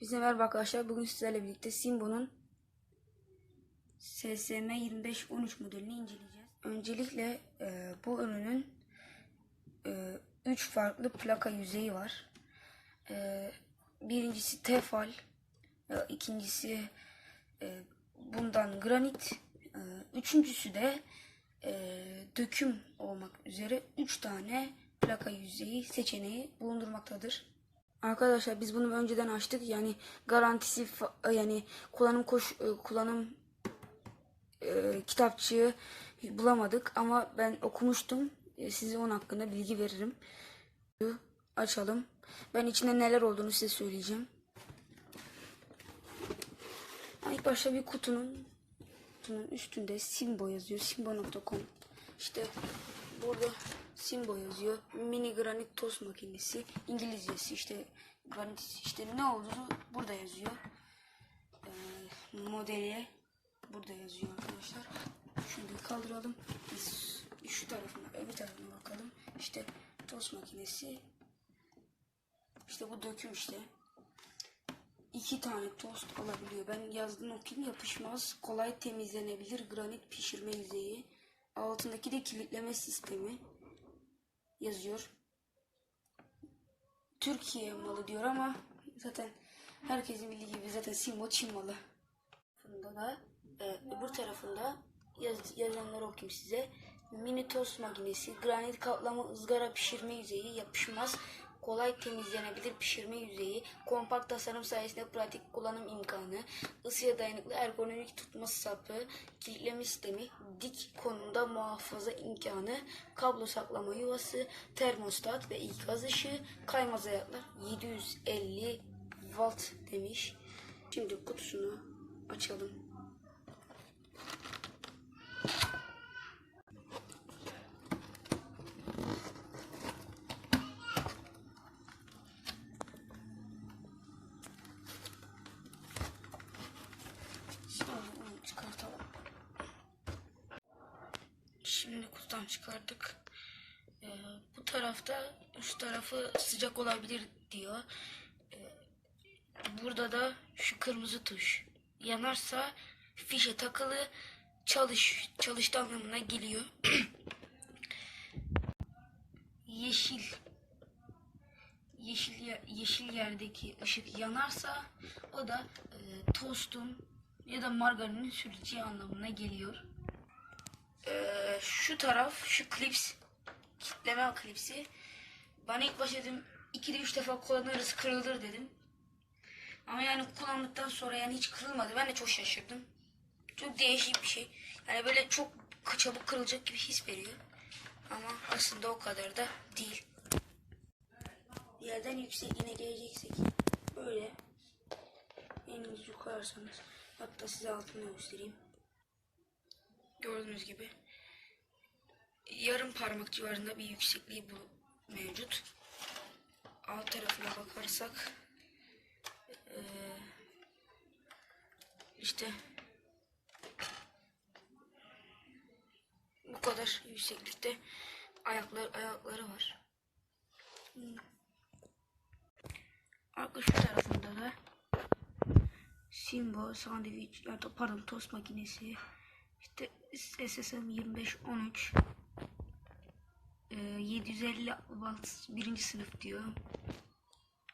Bize merhaba arkadaşlar. Bugün sizlerle birlikte Simbo'nun SSM 2513 modelini inceleyeceğiz. Öncelikle e, bu ürünün 3 farklı plaka yüzeyi var. E, birincisi tefal, e, ikincisi e, bundan granit, e, üçüncüsü de e, döküm olmak üzere 3 tane plaka yüzeyi seçeneği bulundurmaktadır. Arkadaşlar biz bunu önceden açtık. Yani garantisi yani kullanım koş e, kullanım e, kitapçığı bulamadık ama ben okumuştum. E, size onun hakkında bilgi veririm. Açalım. Ben içinde neler olduğunu size söyleyeceğim. Yani ilk başta bir kutunun kutunun üstünde Simbo yazıyor. Simbo.com. İşte burada Simbo yazıyor. Mini granit tost makinesi. İngilizcesi işte granit işte ne olduğunu burada yazıyor. Ee, modeli burada yazıyor arkadaşlar. Şunu bir kaldıralım. Biz şu tarafına öbür tarafına bakalım. İşte tost makinesi. İşte bu döküm işte. İki tane tost alabiliyor. Ben yazdığım okuyayım yapışmaz. Kolay temizlenebilir granit pişirme yüzeyi. Altındaki de kilitleme sistemi yazıyor. Türkiye malı diyor ama zaten herkesin bildiği gibi zaten Simbo Çin malı. Bunda da e, öbür tarafında yaz, yazanları okuyayım size. Mini tost makinesi, granit kaplama ızgara pişirme yüzeyi, yapışmaz, kolay temizlenebilir pişirme yüzeyi, kompakt tasarım sayesinde pratik kullanım imkanı, ısıya dayanıklı ergonomik tutma sapı, kilitleme sistemi, dik konumda muhafaza imkanı, kablo saklama yuvası, termostat ve ikaz ışığı, kaymaz ayaklar 750 watt demiş. Şimdi kutusunu açalım. Kutudan çıkardık. Ee, bu tarafta üst tarafı sıcak olabilir diyor. Ee, burada da şu kırmızı tuş yanarsa fişe takılı çalış çalıştı anlamına geliyor. yeşil yeşil yeşil yerdeki ışık yanarsa o da e, tostun ya da margarinin süreceği anlamına geliyor. Ee, şu taraf şu klips kitleme klipsi bana ilk başta dedim 2'de 3 defa kullanırız kırılır dedim. Ama yani kullandıktan sonra yani hiç kırılmadı. Ben de çok şaşırdım. Çok değişik bir şey. Yani böyle çok çabuk kırılacak gibi his veriyor. Ama aslında o kadar da değil. Bir yerden yüksekliğine geleceksek böyle elinizi koyarsanız hatta size altını göstereyim. Gördüğünüz gibi yarım parmak civarında bir yüksekliği bu mevcut. Alt tarafına bakarsak eee, işte bu kadar yükseklikte ayaklar ayakları var. Hmm. Arka şu tarafında da Simbo sandviç ya da pardon tost makinesi işte SSM 2513 ee, 750 watt birinci sınıf diyor.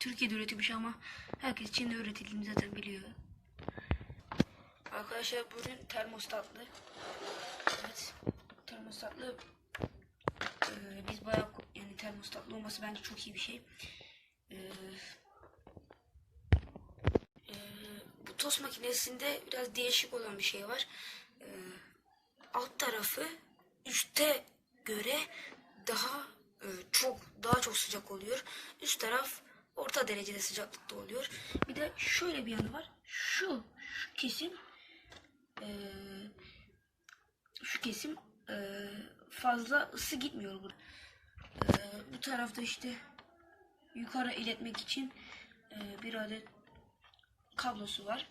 Türkiye'de üretilmiş ama herkes Çin'de üretildiğini zaten biliyor. Arkadaşlar bu ürün termostatlı. Evet. Termostatlı. Ee, biz bayağı yani termostatlı olması bence çok iyi bir şey. Ee, ee, bu tost makinesinde biraz değişik olan bir şey var. Ee, alt tarafı üste göre daha e, çok daha çok sıcak oluyor. Üst taraf orta derecede sıcaklıkta oluyor. Bir de şöyle bir yanı var. Şu şu kesim e, şu kesim e, fazla ısı gitmiyor burada. E, bu tarafta işte yukarı iletmek için e, bir adet kablosu var.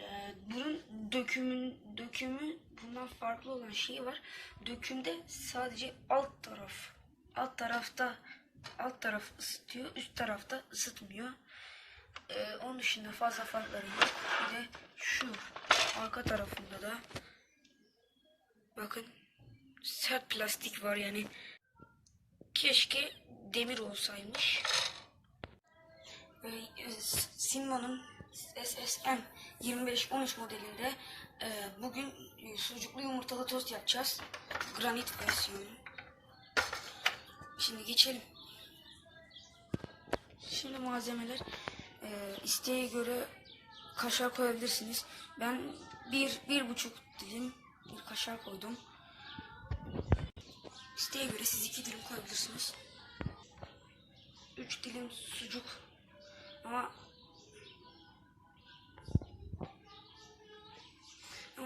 E, bunun dökümün dökümü bundan farklı olan şey var. Dökümde sadece alt taraf alt tarafta alt taraf ısıtıyor, üst tarafta ısıtmıyor. Ee, onun dışında fazla farkları yok. Bir de şu arka tarafında da bakın sert plastik var yani keşke demir olsaymış. Ve e, Simmon'un SSM 2513 modelinde e, bugün sucuklu yumurtalı tost yapacağız. Granit versiyonu. Şimdi geçelim. Şimdi malzemeler e, isteğe göre kaşar koyabilirsiniz. Ben bir, bir buçuk dilim bir kaşar koydum. İsteğe göre siz iki dilim koyabilirsiniz. Üç dilim sucuk ama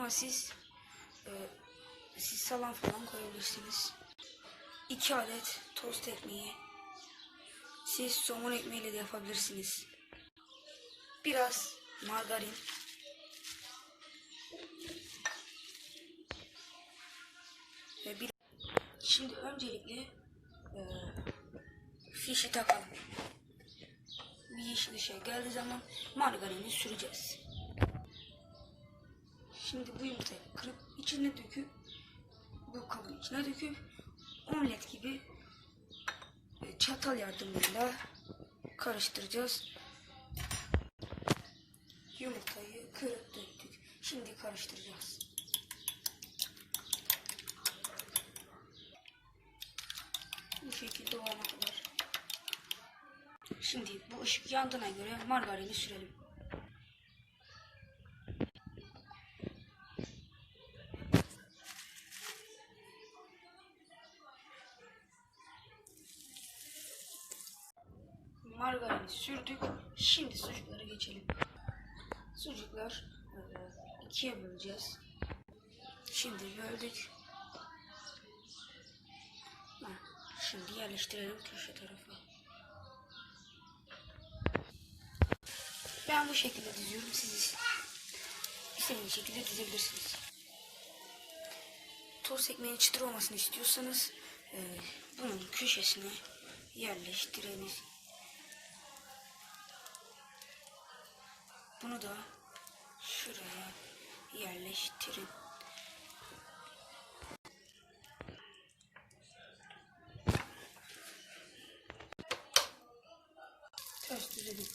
ama siz e, siz salam falan koyabilirsiniz. İki adet tost ekmeği. Siz somun ekmeğiyle de yapabilirsiniz. Biraz margarin. Ve bir Şimdi öncelikle e, fişi takalım. Bir yeşil ışığa geldiği zaman margarini süreceğiz. Şimdi bu yumurtayı kırıp içine döküp bu kabın içine döküp omlet gibi e, çatal yardımıyla karıştıracağız. Yumurtayı kırıp döktük. Şimdi karıştıracağız. Bu şekilde olana kadar. Şimdi bu ışık yandığına göre margarini sürelim. Margarini sürdük. Şimdi sucuklara geçelim. Sucuklar e, ikiye böleceğiz. Şimdi böldük. Şimdi yerleştirelim köşe tarafa. Ben bu şekilde diziyorum. Siz istediğiniz şekilde dizebilirsiniz. Toz ekmeğin çıtır olmasını istiyorsanız e, bunun köşesine yerleştiriniz. Bunu da şuraya yerleştirin. Ters düzelim.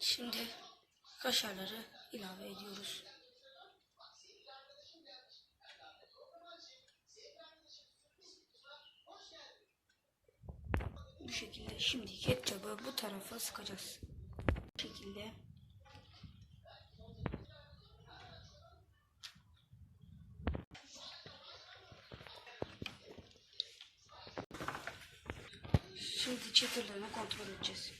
Şimdi kaşarları ilave ediyoruz. Bu şekilde şimdi ketçabı bu tarafa sıkacağız. Bu şekilde Şimdi çıtırlarını kontrol edeceğiz.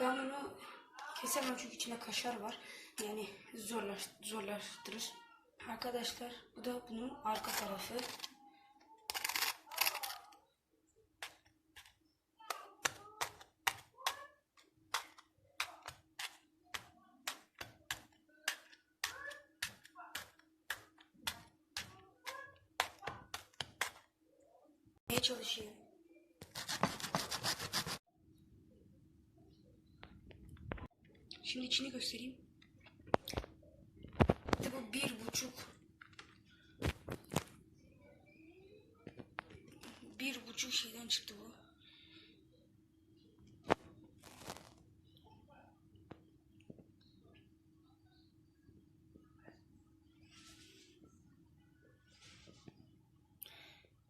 Ben bunu kesemem çünkü içinde kaşar var. Yani zorlaş, zorlaştırır. Arkadaşlar bu da bunun arka tarafı. Ne Şimdi içini göstereyim. İşte bu bir buçuk bir buçuk şeyden çıktı bu.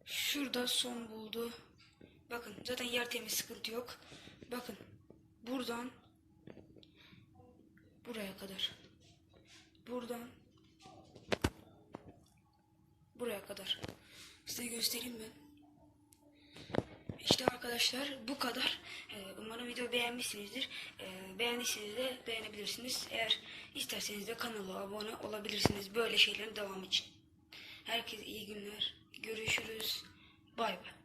Şurada son buldu. Bakın zaten yer temiz sıkıntı yok. Bakın buradan buraya kadar. Buradan buraya kadar. Size göstereyim ben. İşte arkadaşlar bu kadar. Ee, umarım video beğenmişsinizdir. Ee, beğendiyseniz de beğenebilirsiniz. Eğer isterseniz de kanala abone olabilirsiniz böyle şeylerin devamı için. Herkese iyi günler. Görüşürüz. Bay bay.